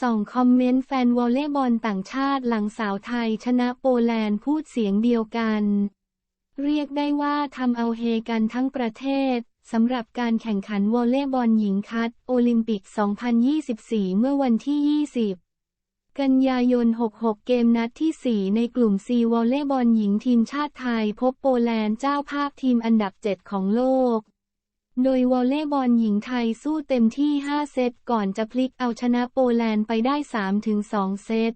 ส่องคอมเมนต์แฟนวอลเลย์บอลต่างชาติหลังสาวไทยชนะโปแลนด์พูดเสียงเดียวกัน เรียกได้ว่าทำเอาเฮกันทั้งประเทศสำหรับการแข่งขันวอลเลย์บอลหญิงคัด โอลิมปิก 2024 เมื่อวันที่ 20 กันยายน 66 เกมนัดที่ 4 ในกลุ่ม C วอลเลย์บอลหญิงทีมชาติไทยพบโปแลนด์เจ้าภาพทีมอันดับ 7 ของโลก โดยวอลเลย์บอลหญิงไทยสู้เต็มที่ 5 เซตก่อนจะพลิกเอาชนะโปแลนด์ไปได้ 3-2 เซต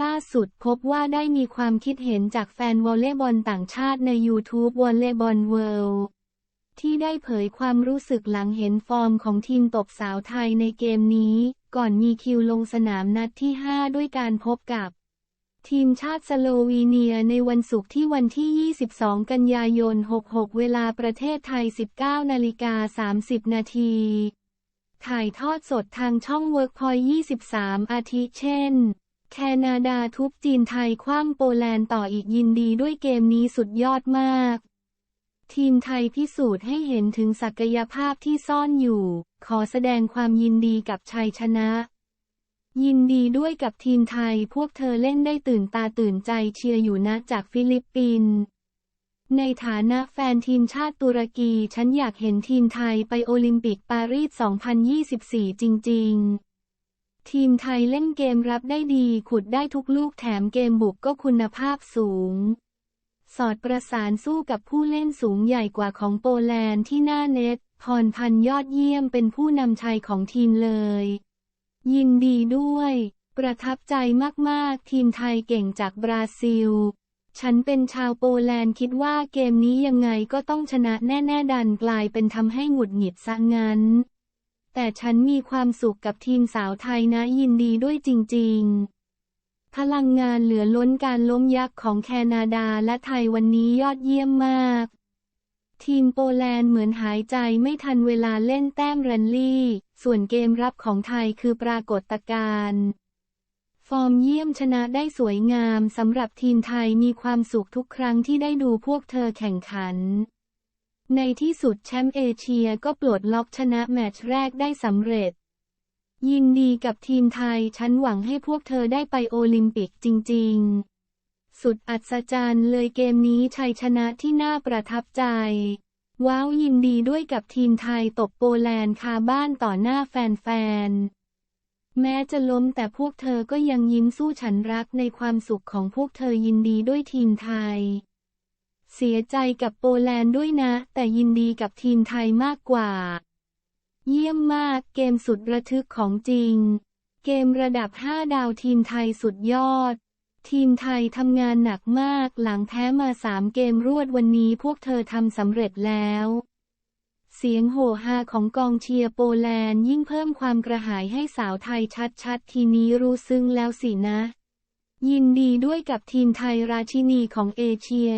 ล่าสุดพบว่าได้มีความคิดเห็นจากแฟนวอลเลย์บอลต่างชาติใน YouTube วอลเลย์บอลเวิลด์ที่ได้เผยความรู้สึกหลังเห็นฟอร์มของทีมตบสาวไทยในเกมนี้ ก่อนมีคิวลงสนามนัดที่ 5 ด้วยการพบกับ ทีมชาติสโลวีเนียในวันศุกร์ที่วันที่ 22 กันยายน 66 เวลาประเทศไทย 19 นาฬิกา 30 นาที ถ่ายทอดสดทางช่องเวิร์กพอย23 อาทิเช่น แคนาดาทุบจีนไทยคว้างโปแลนด์ต่ออีกยินดีด้วยเกมนี้สุดยอดมาก ทีมไทยพิสูจน์ให้เห็นถึงศักยภาพที่ซ่อนอยู่ ขอแสดงความยินดีกับชัยชนะ ยินดีด้วยกับทีมไทยพวกเธอเล่นได้ตื่นตาตื่นใจเชียร์อยู่นะจากฟิลิปปินส์ในฐานะแฟนทีมชาติตุรกีฉันอยากเห็นทีมไทยไปโอลิมปิกปารีส 2024 จริง ๆ ทีมไทยเล่นเกมรับได้ดีขุดได้ทุกลูกแถมเกมบุกก็คุณภาพสูง สอดประสานสู้กับผู้เล่นสูงใหญ่กว่าของโปแลนด์ที่หน้าเน็ต พรพันยอดเยี่ยมเป็นผู้นำชัยของทีมเลย ยินดีด้วย ประทับใจมากๆ ทีมไทยเก่งจากบราซิล ฉันเป็นชาวโปแลนด์คิดว่าเกมนี้ยังไงก็ต้องชนะแน่ ๆ ดันกลายเป็นทำให้หงุดหงิดซะงั้น แต่ฉันมีความสุขกับทีมสาวไทยนะยินดีด้วยจริง ๆพลังงานเหลือล้นการล้มยักษ์ของแคนาดาและไทยวันนี้ยอดเยี่ยมมาก ทีมโปแลนด์เหมือนหายใจไม่ทันเวลาเล่นแต้มรันลี่ ส่วนเกมรับของไทยคือปรากฏการณ์ฟอร์มเยี่ยมชนะได้สวยงามสำหรับทีมไทยมีความสุขทุกครั้งที่ได้ดูพวกเธอแข่งขัน ในที่สุดแชมป์เอเชียก็ปลดล็อกชนะแมตช์แรกได้สำเร็จ ยินดีกับทีมไทยฉันหวังให้พวกเธอได้ไปโอลิมปิกจริง ๆ สุดอัศจรรย์เลยเกมนี้ชัยชนะที่น่าประทับใจ ว้าวยินดีด้วยกับทีมไทยตบโปแลนด์คาบ้านต่อหน้าแฟนๆแม้จะล้มแต่พวกเธอก็ยังยิ้มสู้ฉันรักในความสุขของพวกเธอยินดีด้วยทีมไทย เสียใจกับโปแลนด์ด้วยนะ แต่ยินดีกับทีมไทยมากกว่า เยี่ยมมากเกมสุดระทึกของจริง เกมระดับ 5 ดาวทีมไทยสุดยอด ทีมไทยทำงานหนักมากหลังแพ้มาสามเกมรวดวันนี้พวกเธอทำสำเร็จแล้ว เสียงโห่ฮาของกองเชียร์โปแลนด์ยิ่งเพิ่มความกระหายให้สาวไทยชัดๆ ทีนี้รู้ซึ้งแล้วสินะ ยินดีด้วยกับทีมไทยราชินีของเอเชีย